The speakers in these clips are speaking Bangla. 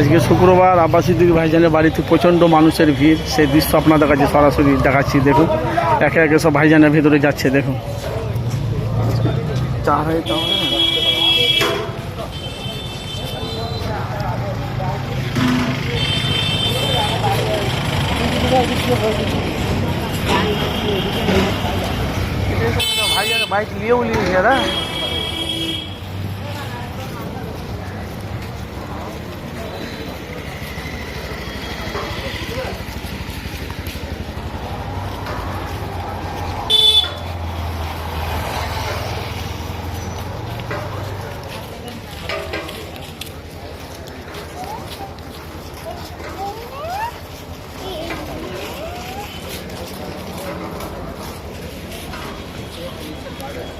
আজকে শুক্রবার আব্বাস সিদ্দিক ভাইজানের বাড়িতে প্রচণ্ড মানুষের ভিড়। সেই দৃশ্য আপনাদের কাছে সরাসরি দেখাচ্ছি দেখুন। একে একে সব ভাইজানের ভেতরে যাচ্ছে দেখুন। চার বাইক নিয়েও না? भाई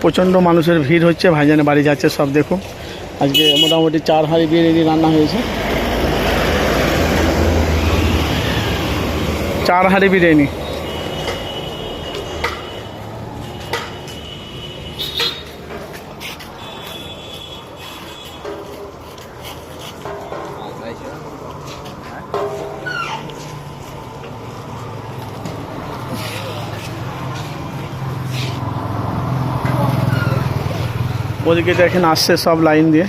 প্রচণ্ড মানুষের ভিড় হচ্ছে ভাইজানে বাড়ি যাচ্ছে সব দেখুন। আজকে মোটামুটি চার হাঁড়ি বিরিয়ানি রান্না হয়েছে। চার হাঁড়ি বিরিয়ানি। ওদিকে দেখেন আসছে সব লাইন দিয়ে।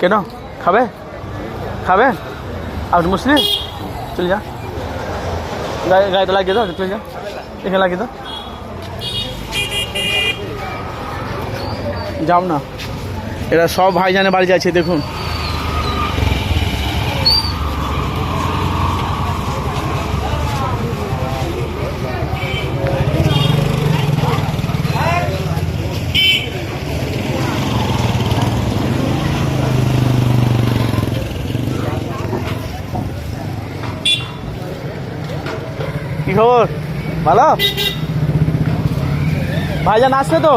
কেন? খাবে? খাবে? আর মুসলিম? চলে যা। গায়ে গায়ে লাগিয়ে দাও, চলে যা। এখানে লাগিয়ে দাও যাও না। এরা সব ভাইজানের বাড়ি যাচ্ছে দেখুন। কি খবর? ভালো? ভাইজান আসছে তো?